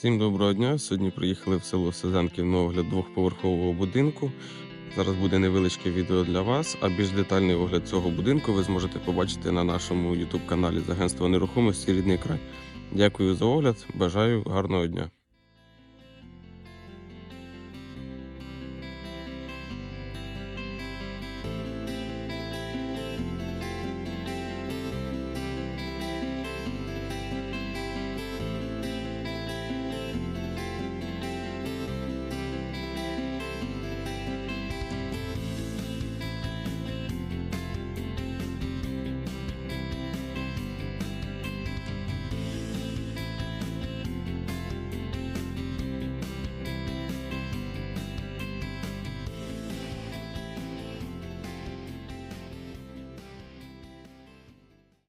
Всім доброго дня. Сьогодні приїхали в село Сизанків на огляд двохповерхового будинку. Зараз буде невеличке відео для вас, а більш детальний огляд цього будинку ви зможете побачити на нашому YouTube каналі з агентства нерухомості Рідний край. Дякую за огляд. Бажаю гарного дня.